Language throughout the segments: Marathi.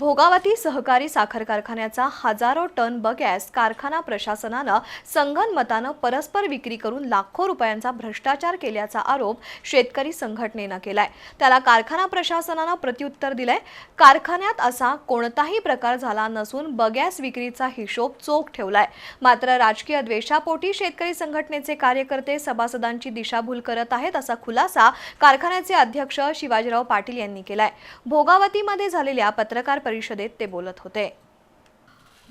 भोगावती सहकारी साखर कारखान्याचा हजारो टन बगॅस कारखाना प्रशासनानं संगनमतानं परस्पर विक्री करून लाखो रुपयांचा भ्रष्टाचार केल्याचा आरोप शेतकरी संघटनेनं केलाय. त्याला कारखाना प्रशासनानं प्रत्युत्तर दिलंय. कारखान्यात असा कोणताही प्रकार झाला नसून बगॅस विक्रीचा हिशोब चोख ठेवलाय. मात्र राजकीय द्वेषापोटी शेतकरी संघटनेचे कार्यकर्ते सभासदांची दिशाभूल करत आहेत असा खुलासा कारखान्याचे अध्यक्ष शिवाजीराव पाटील यांनी केलाय. भोगावतीमध्ये झालेल्या पत्रकार परिषदेत ते बोलत होते.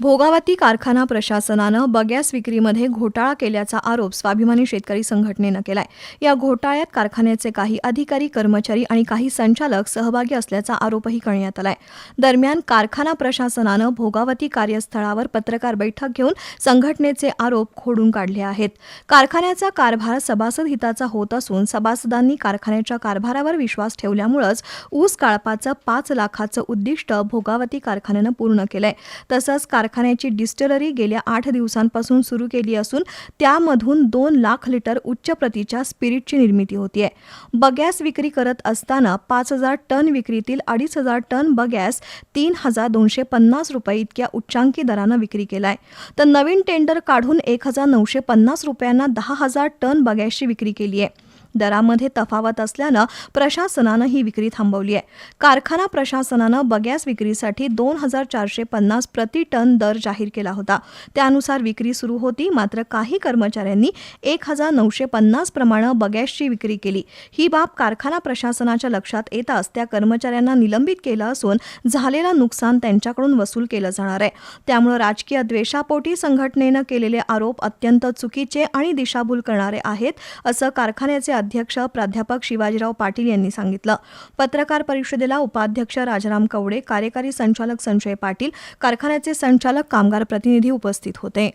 भोगावती कारखाना प्रशासनानं बगॅस विक्रीमध्ये घोटाळा केल्याचा आरोप स्वाभिमानी शेतकरी संघटनेनं केलाय. या घोटाळ्यात कारखान्याचे काही अधिकारी कर्मचारी आणि काही संचालक सहभागी असल्याचा आरोपही करण्यात आलाय. दरम्यान कारखाना प्रशासनानं भोगावती कार्यस्थळावर पत्रकार बैठक घेऊन संघटनेचे आरोप खोडून काढले आहेत. कारखान्याचा कारभार सभासद हिताचा होत असून सभासदांनी कारखान्याच्या कारभारावर विश्वास ठेवल्यामुळंच ऊस काळपाचं पाच लाखाचं उद्दिष्ट भोगावती कारखान्यानं पूर्ण केलंय. तसंच कारखान्याची डिस्टलरी गेल्या आठ दिवसांपासून सुरू केली असून त्यामधून दोन लाख लिटर उच्च प्रतीच्या स्पिरिटची निर्मिती होतीये. बगॅस विक्री करत असताना पाच हजार टन विक्रीतील अडीच हजार टन बगॅस तीन हजार दोनशे पन्नास रुपये इतक्या उच्चांकी दरानं विक्री केलाय. तर नवीन टेंडर काढून एक हजार नऊशे पन्नास रुपयांना दहा हजार टन बगॅसची विक्री केली आहे दरामध्ये तफावत असल्यानं प्रशासनानं ही विक्री थांबवली आहे. कारखाना प्रशासनानं बगॅस विक्रीसाठी दोन हजार चारशे पन्नास प्रति टन दर जाहीर केला होता. त्यानुसार विक्री सुरू होती मात्र काही कर्मचाऱ्यांनी एक हजार नऊशे पन्नास प्रमाणे बगॅसची विक्री केली. ही बाब कारखाना प्रशासनाच्या लक्षात येताच त्या कर्मचाऱ्यांना निलंबित केलं असून झालेलं नुकसान त्यांच्याकडून वसूल केलं जाणार आहे. त्यामुळे राजकीय द्वेषापोटी संघटनेनं केलेले आरोप अत्यंत चुकीचे आणि दिशाभूल करणारे आहेत असं कारखान्याचे अध्यक्ष प्राध्यापक शिवाजीराव पाटील यांनी सांगितलं. पत्रकार परिषदेला उपाध्यक्ष राजाराम कवडे कार्यकारी संचालक संजय पाटील कारखान्याचे संचालक कामगार प्रतिनिधी उपस्थित होते.